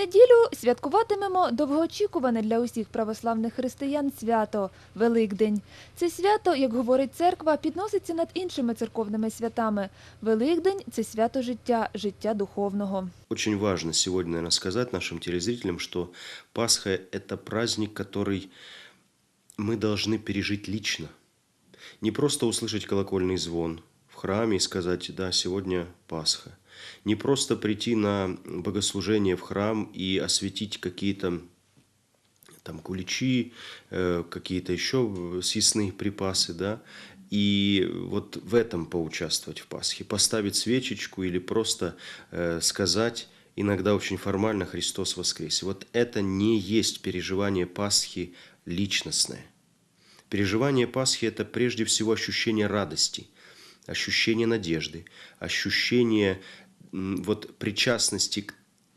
неділю святкуватимемо довгоочікуване для усіх православних християн свято Великдень. Це свято, як говорить церква, підноситься над іншими церковними святами. Великдень це свято життя, життя духовного. Очень важно сегодня, наверное, сказать нашим телезрителям, что Пасха – это праздник, который мы должны пережить лично. Не просто услышать колокольный звон В храме и сказать «да, сегодня Пасха». Не просто прийти на богослужение в храм и осветить какие-то там куличи, э, какие-то еще съестные припасы, да, и вот в этом поучаствовать в Пасхе, поставить свечечку или просто э, сказать иногда очень формально «Христос воскресе». Вот это не есть переживание Пасхи личностное. Переживание Пасхи – это прежде всего ощущение радости, ощущение надежды, ощущение вот, причастности к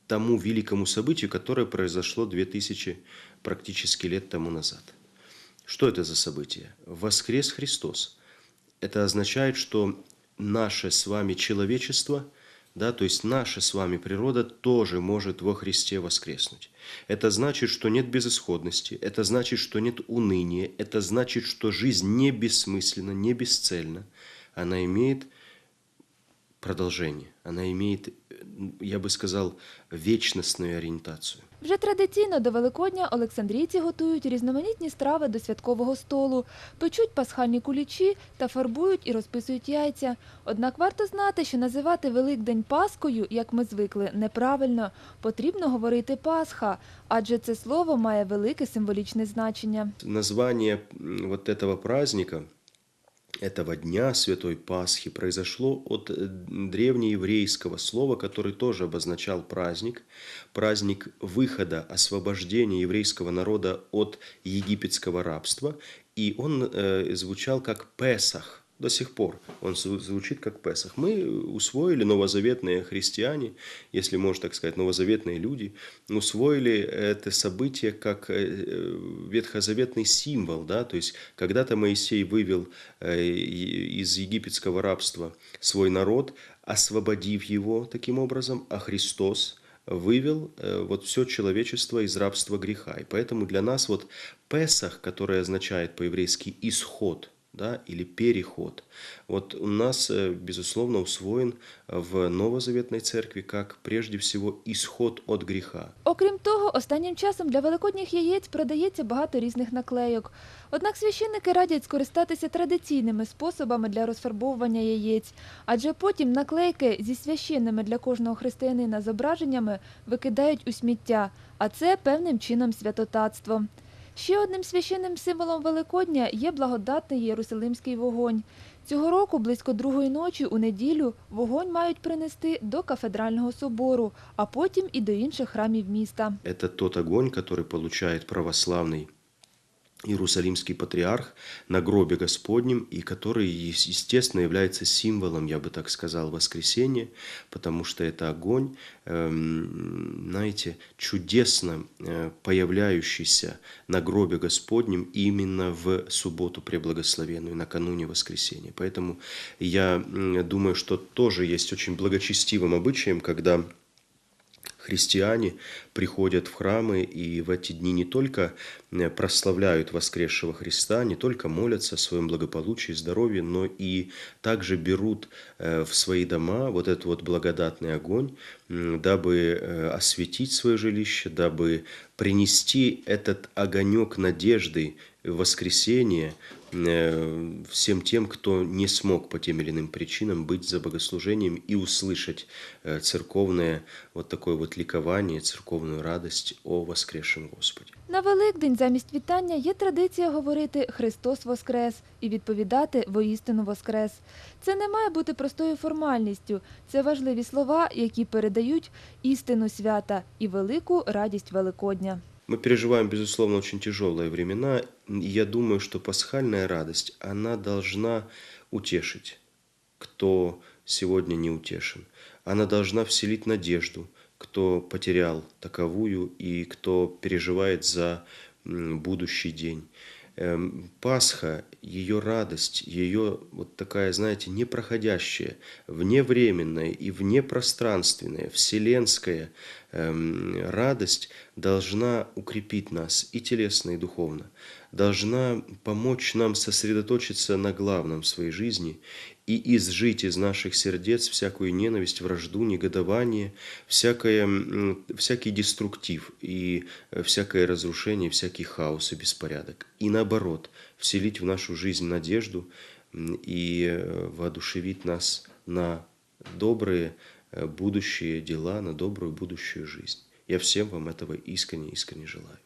тому великому событию, которое произошло 2000 практически лет тому назад. Что это за событие? Воскрес Христос. Это означает, что наше с вами человечество, да, то есть наша с вами природа тоже может во Христе воскреснуть. Это значит, что нет безысходности, это значит, что нет уныния, это значит, что жизнь не бессмысленна, не бесцельна. Она имеет продолжение, она имеет, я бы сказал, вечностную ориентацию. Вже традиційно до Великодня Олександрійці готують різноманітні страви до святкового столу, печуть пасхальні кулічі та фарбують і розписують яйця. Однак варто знати, що називати Великдень Паскою, як ми звикли, неправильно. Потрібно говорити Пасха, адже це слово має велике символічне значення. Название м, вот этого праздника, этого дня Святой Пасхи произошло от э, древнееврейского слова, который тоже обозначал праздник, праздник выхода, освобождения еврейского народа от египетского рабства, и он э, звучал как Песах. До сих пор он зву- звучит как Песах. Мы усвоили, новозаветные христиане, если можно так сказать, новозаветные люди, усвоили это событие как э, э, ветхозаветный символ, да, то есть когда-то Моисей вывел э, из египетского рабства свой народ, освободив его таким образом, а Христос вывел вот все человечество из рабства греха. И поэтому для нас вот Песах, который означает по-еврейски исход, да, или переход, вот у нас, э, безусловно, усвоен в Новозаветной Церкви как прежде всего исход от греха. Окрім того, останнім часом для великодніх яєць продається багато різних наклейок. Однак священники радять скористатися традиційними способами для розфарбовування яєць, адже потім наклейки зі священними для кожного християнина зображеннями викидають у сміття, а це певним чином святотатство. Ще одним священним символом Великодня є благодатний Єрусалимський вогонь. Цього року близько другої ночі у неділю вогонь мають принести до кафедрального собору, а потім і до інших храмів міста. Это тот огонь, который получает православный Иерусалимский патриарх на гробе Господнем, и который, ес- естественно, является символом, я бы так сказал, воскресения, потому что это огонь, эм, знаете, чудесно э, появляющийся на гробе Господнем именно в субботу преблагословенную, накануне воскресения. Поэтому я думаю, что тоже есть очень благочестивым обычаем, когда христиане приходят в храмы и в эти дни не только э, прославляют воскресшего Христа, не только молятся о своем благополучии, здоровье, но и также берут э, в свои дома вот этот вот благодатный огонь, дабы э, осветить свое жилище, дабы принести этот огонек надежды в воскресение э, всем тем, кто не смог по тем или иным причинам быть за богослужением и услышать э, церковное вот такое вот ликование, церковную радость о воскресшем Господе. На Великдень замість вітання є традиція говорити Христос Воскрес і відповідати воістину Воскрес. Це не має бути простою формальністю. Це важливі слова, які передають істину свята і велику радість Великодня. Мы переживаем, безусловно, очень тяжелые времена, я думаю, что пасхальная радость, она должна утешить, кто сегодня не утешен. Она должна вселить надежду, кто потерял таковую и кто переживает за будущий день. Эм, Пасха, ее радость, ее вот такая, знаете, непроходящая, вневременная и внепространственная, вселенская радость должна укрепить нас и телесно, и духовно, должна помочь нам сосредоточиться на главном в своей жизни и изжить из наших сердец всякую ненависть, вражду, негодование, всякое, всякий деструктив и э, всякое разрушение, всякий хаос и беспорядок. И наоборот, вселить в нашу жизнь надежду и э, воодушевить нас на добрые будущие дела, на добрую будущую жизнь. Я всем вам этого искренне-искренне желаю.